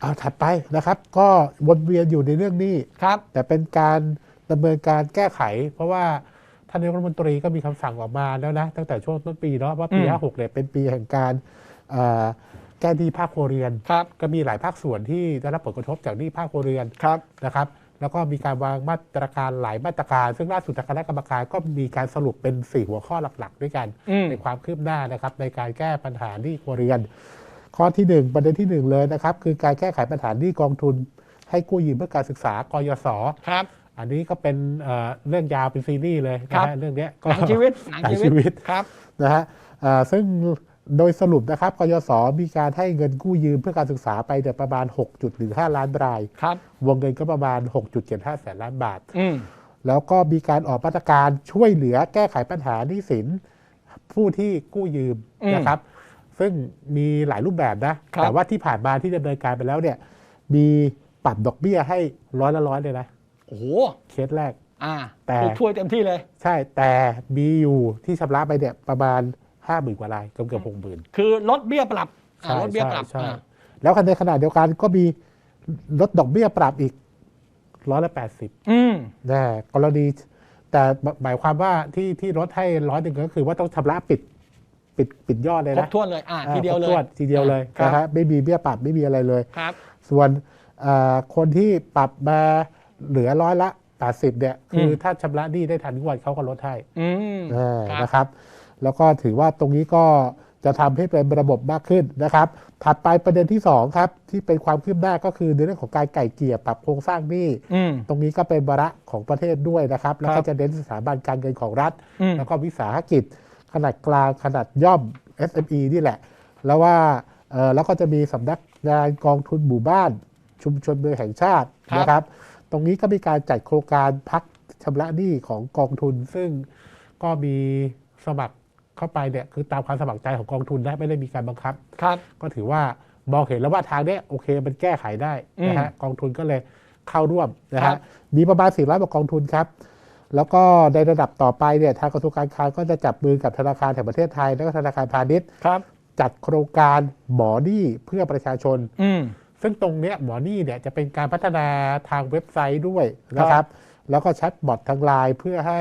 เอาถัดไปนะครับ ก็วนเวียนอยู่ในเรื่องนี้ครับ แต่เป็นการดำเนินการแก้ไข เพราะว่าท่านนายกรัฐมนตรีก็มีคำสั่งออกมาแล้วนะ ตั้งแต่ช่วงต้นปีเนาะว่าปีอืม56เนี่ยเป็นปีแห่งการเอ่อแก้หนี้ภาคครัวเรือนครับก็มีหลายภาคส่วนที่ได้รับผลกระทบจากหนี้ภาคครัวเรือนครับนะครับ แล้วก็มีการวางมาตรการหลายมาตรการ ซึ่งล่าสุดทางคณะกรรมการก็มีการสรุปเป็น 4 หัวข้อหลัก ๆ ด้วยกันอืมในความคืบหน้านะครับในการแก้ปัญหาหนี้ครัวเรือน ข้อที่หนึ่งประเด็นที่หนึ่งเลยนะครับ คือการแก้ไขปัญหาหนี้กองทุน ให้กู้ยืมเพื่อการศึกษากยศครับ อันนี้ก็เป็นเอ่อเรื่องยาวเป็นซีรีส์เลยครันะบฮะเรื่องเนี้ยหนังชีวิตหนังหนังชีชีวิวิตตครับนะฮะเอ่อซึ่งโดยสรุปนะครับกยศมีการให้เงินกู้ยืมเพื่อการศึกษาไปเนี่ยประมาณ 6.15 ล้านราย ครับ วงเงินก็ประมาณ 6.75 แสนล้านบาท อืม แล้วก็มีการออกมาตรการช่วยเหลือแก้ไขปัญหาหนี้สินผู้ที่กู้ยืมอืม นะครับ ซึ่งมีหลายรูปแบบนะ ครับ แต่ว่าที่ผ่านมาที่ดำเนินการไปแล้วเนี่ย มีปรับดอกเบี้ยให้ร้อยละร้อยเลยนะ โอ้โห เคสแรก อ่าแต่ถูกช่วยเต็มที่เลย ใช่แต่มีอยู่ที่ชำระไปเนี่ยประมาณ 5 0,000 กว่ารายเกือบเกือบหกหมื่นคือลดเบี้ยปรับอ่าใช่ลดเบี้ยปรับใช่อ่าแล้วในขณะเดียวกันก็มีลดดอกเบี้ยปรับอีกร้อยละแปดสิบ อืมนะกรณีแต่หมายความว่าที่ที่ลดให้ร้อยหนึ่งก็คือว่าต้องชำระปิด ปิดปิดยอดเลยครนะบถ้วนเลยอ่าอ่าทีเดียวเลครบยถ้วนทีเดียวเลยครับ นะฮะไม่มีเบี้ยปรับไม่มีอะไรเลย ครับ ส่วนเอ่อคนที่ปรับมาเหลือร้อยละ 80เนี่ยคืออม ถ้าชำระหนี้ได้ทันงวดเขาก็ลดให้อืม เออครับ นะครับ แล้วก็ถือว่าตรงนี้ก็จะทำให้เป็นระบบมากขึ้นนะครับ ถัดไปประเด็นที่2ครับที่เป็นความคืบหน้าก็คือในเรื่องของการไก่เกลี่ยปรับโครงสร้างหนี้ อืม ตรงนี้ก็เป็นวาระของประเทศด้วยนะครับ แล้วคก็รับจะเน้นสถาบันการเงินของรัฐ อืม แล้วก็วิสาหกิจ ขนาดกลางขนาดย่อม SME นี่แหละ แล้วว่าเอ่อแล้วก็จะมีสำนักงานกองทุนหมู่บ้าน ชุมชนเมืองแห่งชาติครับนะครับ ตรงนี้ก็มีการจัดโครงการพักชำระหนี้ของกองทุน ซึ่งก็มีสมัครเข้าไปเนี่ยคือตามความสมัครใจของกองทุนนะไม่ได้มีการบังคับครับ ก็ถือว่ามองเห็นแล้วว่าทางเนี้ยโอเคมันแก้ไขได้นะฮะกองทุนก็เลยเข้าร่วมนะครัฮะบมีประมาณ400กว่ากองทุนครับ แล้วก็ในระดับต่อไปเนี่ยทางกระทรวงการคลังก็จะจับมือกับธนาคารแห่งประเทศไทย และก็ธนาคารพาณิชย์ครับจัดโครงการหมอหนี้เพื่อประชาชน อืม ซึ่งตรงเนี้ยหมอหนี้เนี่ยจะเป็นการพัฒนาทางเว็บไซต์ด้วยนะครับแล้วก็แชทบอททางไลน์เพื่อให้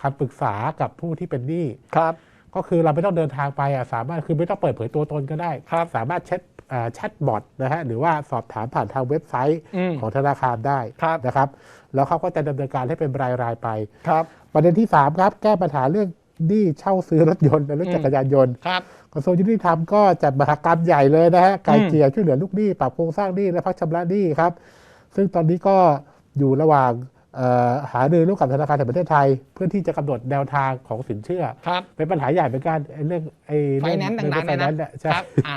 คำปรึกษากับผู้ที่เป็นหนี้ ครับ ก็คือเราไม่ต้องเดินทางไปอะสามารถคือไม่ต้องเปิดเผยตัวตนก็ได้ ครับสามารถแชทอ่า แชทบอทนะฮะหรือว่าสอบถามผ่านทางเว็บไซต์อืมของธนาคารได้ครับนะครับ แล้วเขาก็จะดำเนินการให้เป็นรายรายๆไปครับ ประเด็นที่ 3 ครับ แก้ปัญหาเรื่องหนี้เช่าซื้อรถยนต์และรถจักรยานยนต์ครับกระทรวงยุติธรรมก็จัดมหากรรมใหญ่เลยนะฮะไกลเกลี่ยช่วยเหลือลูกหนี้ปรับโครงสร้างหนี้และพักชำระหนี้ครับ ซึ่งตอนนี้ก็อยู่ระหว่างเอ่อ หารือร่วมกับธนาคารแห่งประเทศไทย เพื่อที่จะกำหนดแนวทางของสินเชื่อครับเป็นปัญหาใหญ่เหมือนกันไอ้เรื่องไอ้ไฟเรื่องแนนซ์ต่างๆไฟเนี่ยแนนะนซ์เนี่ยใช่ครับอ่า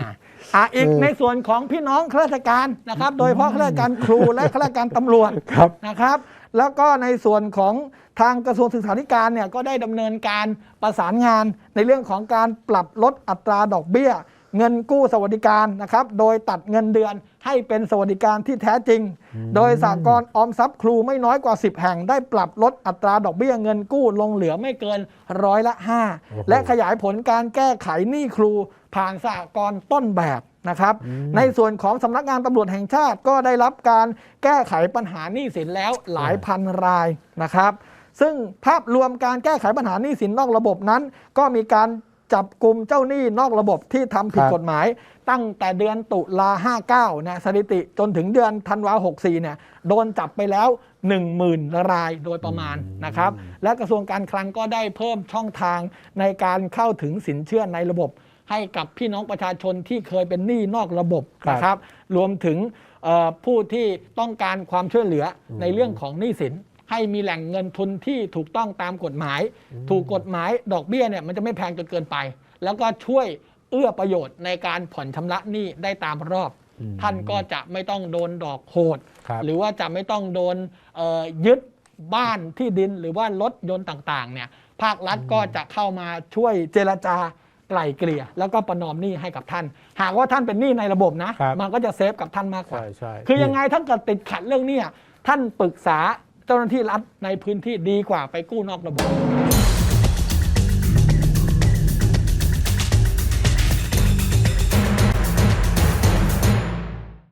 อ่าอีกเออในส่วนของพี่น้องข้าราชการนะครับ โดยเฉพาะข้าราชการครูและข้าราชการตำรวจครับนะครับ แล้วก็ในส่วนของทางกระทรวงศึกษาธิการเนี่ยก็ได้ดำเนินการประสานงานในเรื่องของการปรับลดอัตราดอกเบี้ย เงินกู้สวัสดิการนะครับ โดยตัดเงินเดือนให้เป็นสวัสดิการที่แท้จริง โดยสากลออมทรัพย์ครูไม่น้อยกว่า 10 แห่งได้ปรับลดอัตราดอกเบี้ยเงินกู้ลงเหลือไม่เกินร้อยละโอ้โห5และขยายผลการแก้ไขหนี้ครูผ่านสากลต้นแบบนะครับ ในส่วนของสำนักงานตำรวจแห่งชาติก็ได้รับการแก้ไขปัญหาหนี้สินแล้วหลายพันรายนะครับ ซึ่งภาพรวมการแก้ไขปัญหาหนี้สินนอกระบบนั้น ก็มีการ จับกลุ่มเจ้าหนี้นอกระบบที่ทำผิดครับกฎหมาย ตั้งแต่เดือนตุลา59นะสถิติจนถึงเดือนธันวา64เนี่ยโดนจับไปแล้ว 10,000 รายโดยประมาณนะครับ และกระทรวงการคลังก็ได้เพิ่มช่องทางในการเข้าถึงสินเชื่อในระบบ ให้กับพี่น้องประชาชนที่เคยเป็นหนี้นอกระบบครับนะครับ รวมถึงเอ่อผู้ที่ต้องการความช่วยเหลืออในเรื่องของหนี้สิน ให้มีแหล่งเงินทุนที่ถูกต้องตามกฎหมาย ถูกกฎหมายดอกเบี้ยเนี่ยมันจะไม่แพงจนเกินไป แล้วก็ช่วยเอื้อประโยชน์ในการผ่อนชำระหนี้ได้ตามรอบ ท่านก็จะไม่ต้องโดนดอกโหดครับหรือว่าจะไม่ต้องโดนเอ่อยึดบ้านที่ดินหรือว่ารถยนต์ต่างๆเนี่ยภาครัฐก็จะเข้ามาช่วยเจรจาไกล่เกลี่ย แล้วก็ประนอมหนี้ให้กับท่าน หากว่าท่านเป็นหนี้ในระบบนะครับมันก็จะเซฟกับท่านมากกว่าใช่ใช่คือยังไงถ้าเกิดติดขัดเรื่องเนี้ยท่านปรึกษา เจ้าหน้าที่รัฐในพื้นที่ดีกว่าไปกู้นอกระบบ